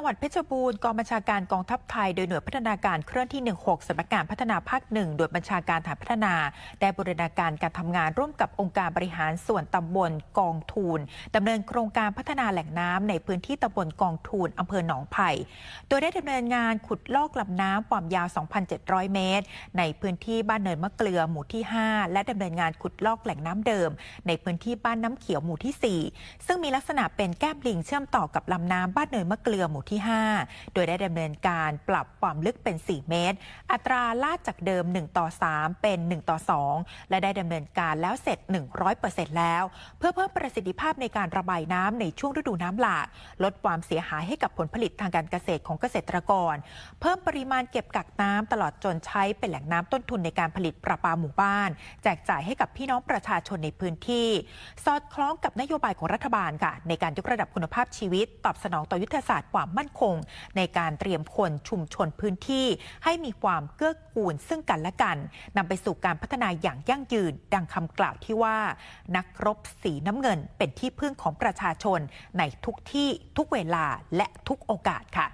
จังหวัดเพชรบูรณ์กองบัญชาการกองทัพไทย โดยหน่วยพัฒนาการเคลื่อนที่ 16สำนักงานพัฒนาภาคหนึ่งโดยบัญชาการฐานพัฒนา ได้บูรณาการการทำงานร่วมกับองค์การบริหารส่วนตำบลกองทูลดำเนินโครงการพัฒนาแหล่งน้ำในพื้นที่ตำบลกองทูลอำเภอหนองไผ่โดยได้ดำเนินงานขุดลอกลำน้ำความยาว 2,700 เมตร ในพื้นที่บ้านเนินมะเกลือหมู่ที่ 5 และดำเนินงานขุดลอกแหล่งน้ำเดิม ในพื้นที่บ้านน้ำเขียวหมู่ที่ 4 ซึ่งมีลักษณะเป็นแก้มลิงเชื่อมต่อกับลำน้ำบ้านเนินมะเกลือหมู่ที่ 5 โดยได้ดำเนินการปรับความลึกเป็น 4 เมตร อัตราลาดจากเดิม 1 ต่อ 3 เป็น 1 ต่อ 2 และได้ดำเนินการแล้วเสร็จ 100%แล้ว เพื่อเพิ่มประสิทธิภาพในการระบายน้ำในช่วงฤดูน้ำหลากลดความเสียหายให้กับผลผลิตทางการเกษตรของเกษตรกร เพิ่มปริมาณเก็บกักน้ำตลอดจนใช้เป็นแหล่งน้ำต้นทุนในการผลิตประปาหมู่บ้าน แจกจ่ายให้กับพี่น้องประชาชนในพื้นที่ สอดคล้องกับนโยบายของรัฐบาลค่ะ ในการยกระดับคุณภาพชีวิต ตอบสนองต่อยุทธศาสตร์ความมั่นคง ในการเตรียมคนชุมชนพื้นที่ ให้มีความเกื้อกูลซึ่งกันและกันนำไปสู่การพัฒนาอย่างยั่งยืน ดังคำกล่าวที่ว่า นักรบสีน้ำเงินเป็นที่พึ่งของประชาชนในทุกที่ทุกเวลาและทุกโอกาสค่ะ